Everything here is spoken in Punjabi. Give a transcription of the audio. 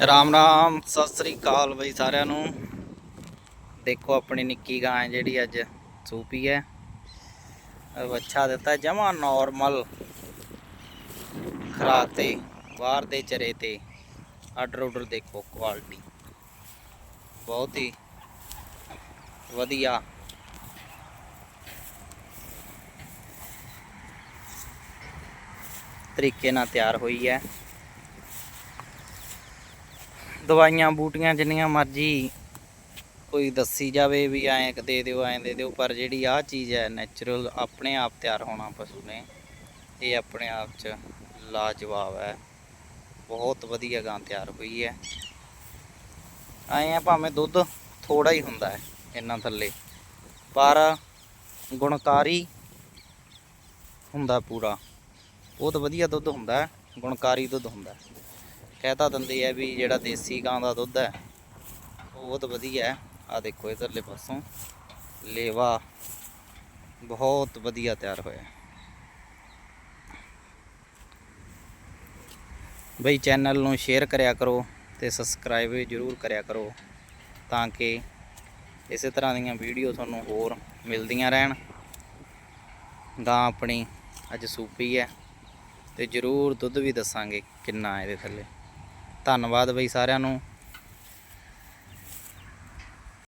ਰਾਮ ਰਾਮ, ਸਤਿ ਸ੍ਰੀ ਅਕਾਲ ਬਈ ਸਾਰਿਆਂ ਨੂੰ। ਦੇਖੋ ਆਪਣੀ ਨਿੱਕੀ ਗਾਂ ਹੈ ਜਿਹੜੀ ਅੱਜ ਸੂਪੀ ਹੈ। ਅਹ ਦਿੱਤਾ ਜਮਾ ਨਾਰਮਲ ਖਰਾਕ ਤੇ, ਬਾਹਰ ਦੇ ਚਰੇ ਤੇ। ਆਰਡਰ ਆਰਡਰ ਦੇਖੋ ਕੁਆਲਿਟੀ ਬਹੁਤ ਹੀ ਵਧੀਆ। ਤਰੀਕੇ ਨਾਲ ਤਿਆਰ ਹੋਈ ਹੈ। ਦਵਾਈਆਂ ਬੂਟੀਆਂ ਜਿੰਨੀਆਂ ਮਰਜ਼ੀ ਕੋਈ ਦੱਸੀ ਜਾਵੇ ਵੀ ਐਂ ਕ ਦੇ ਦਿਓ, ਐਂ ਦੇ ਦਿਓ, ਪਰ ਜਿਹੜੀ ਆਹ ਚੀਜ਼ ਹੈ ਨੈਚੁਰਲ ਆਪਣੇ ਆਪ ਤਿਆਰ ਹੋਣਾ ਪਸ਼ੂ ਨੇ, ਇਹ ਆਪਣੇ ਆਪ 'ਚ ਲਾਜਵਾਬ ਹੈ। ਬਹੁਤ ਵਧੀਆ ਗਾਂ ਤਿਆਰ ਹੋਈ ਹੈ। ਐਂ ਆ ਭਾਵੇਂ ਦੁੱਧ ਥੋੜਾ ਹੀ ਹੁੰਦਾ ਹੈ ਇਹਨਾਂ ਥੱਲੇ, ਪਰ ਗੁਣਕਾਰੀ ਹੁੰਦਾ ਪੂਰਾ। ਬਹੁਤ ਵਧੀਆ ਦੁੱਧ ਹੁੰਦਾ ਗੁਣਕਾਰੀ ਦੁੱਧ ਹੁੰਦਾ ਹੈ। ਕਹਿ ਤਾਂ ਦਿੰਦੇ ਆ ਵੀ ਜਿਹੜਾ ਦੇਸੀ ਗਾਂ ਦਾ ਦੁੱਧ ਹੈ ਉਹ ਬਹੁਤ ਵਧੀਆ ਹੈ। ਆ ਦੇਖੋ ਇਧਰਲੇ ਪਾਸੋਂ ਲੇਵਾ ਬਹੁਤ ਵਧੀਆ ਤਿਆਰ ਹੋਇਆ। ਬਈ ਚੈਨਲ ਨੂੰ ਸ਼ੇਅਰ ਕਰਿਆ ਕਰੋ ਤੇ ਸਬਸਕ੍ਰਾਈਬ ਵੀ ਜਰੂਰ ਕਰਿਆ ਕਰੋ ਤਾਂ ਕਿ ਇਸੇ ਤਰ੍ਹਾਂ ਦੀਆਂ ਵੀਡੀਓ ਤੁਹਾਨੂੰ ਹੋਰ ਮਿਲਦੀਆਂ ਰਹਿਣ। ਗਾਂ ਆਪਣੀ ਅੱਜ ਸੂਪੀ ਹੈ ਤੇ ਜਰੂਰ ਦੁੱਧ ਵੀ ਦੱਸਾਂਗੇ ਕਿੰਨਾ ਇਹਦੇ ਥੱਲੇ। ਧੰਨਵਾਦ ਬਈ ਸਾਰਿਆਂ ਨੂੰ।